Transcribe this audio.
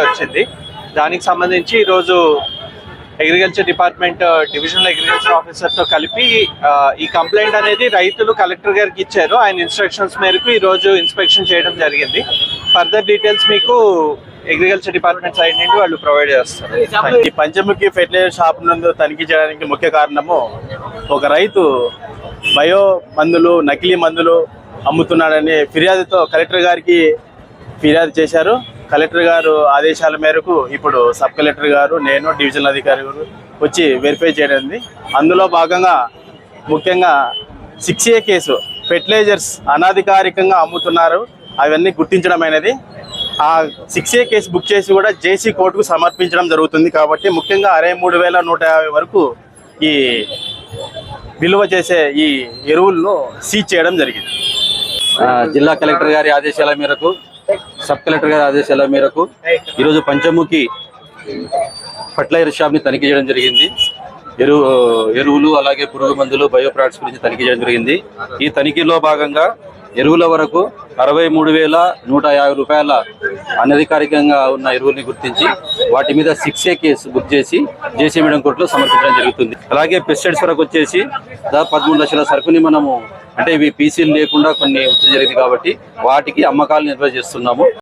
వచ్చింది. దానికి సంబంధించి ఈరోజు అగ్రికల్చర్ డిపార్ట్మెంట్ డివిజనల్ అగ్రికల్చర్ ఆఫీసర్తో కలిపి ఈ కంప్లైంట్ అనేది రైతులు కలెక్టర్ గారికి ఇచ్చారు. ఆయన ఇన్స్ట్రక్షన్స్ మేరకు ఈ రోజు ఇన్స్పెక్షన్ చేయడం జరిగింది. ఫర్దర్ డీటెయిల్స్ మీకు అగ్రికల్చర్ డిపార్ట్మెంట్ సైడ్ నుండి వాళ్ళు ప్రొవైడ్ చేస్తారు. ఈ పంచముఖి ఫెర్టిలైజర్ షాప్ నందు తనిఖీ చేయడానికి ముఖ్య కారణము ఒక రైతు బయో మందులు నకిలీ మందులు అమ్ముతున్నాడనే ఫిర్యాదుతో కలెక్టర్ గారికి ఫిర్యాదు చేశారు. కలెక్టర్ గారు ఆదేశాల మేరకు ఇప్పుడు సబ్ కలెక్టర్ గారు నేను డివిజనల్ అధికారి గారు వచ్చి వెరిఫై చేయడం అందులో భాగంగా ముఖ్యంగా సిక్స్ ఏ కేసు ఫెర్టిలైజర్స్ అనాధికారికంగా అమ్ముతున్నారు. అవన్నీ గుర్తించడం అనేది ఆ సిక్స్ ఏ కేసు బుక్ చేసి కూడా జేసీ కోర్టుకు సమర్పించడం జరుగుతుంది కాబట్టి ముఖ్యంగా అరవై మూడు వేల నూట యాభై వరకు ఈ విలువ చేసే ఈ ఎరువులను సీజ్ చేయడం జరిగింది. జిల్లా కలెక్టర్ గారి ఆదేశాల మేరకు సబ్ కలెక్టర్ గారి ఆదేశాల మేరకు ఈరోజు పంచముఖి ఫర్టిలైజర్ షాప్ని తనిఖీ చేయడం జరిగింది. ఎరువు ఎరువులు అలాగే పురుగు మందులు బయో ప్రొడక్ట్స్ గురించి తనిఖీ చేయడం జరిగింది. ఈ తనిఖీలో భాగంగా ఎరువుల వరకు అరవై మూడు వేల నూట యాభై రూపాయల అనధికారికంగా ఉన్న ఎరువుల్ని గుర్తించి వాటి మీద సిక్స్ ఏ కేసు బుక్ చేసి జేసీ మేడం కోర్టులో సమర్పించడం జరుగుతుంది. అలాగే పెస్టిసైడ్స్ వరకు వచ్చేసి దాదాపు పదమూడు లక్షల సరుకుని మనము అంటే ఇవి పీసీలు లేకుండా కొన్ని ఉంచడం జరిగింది కాబట్టి వాటికి అమ్మకాలు నిర్వహిస్తున్నాము.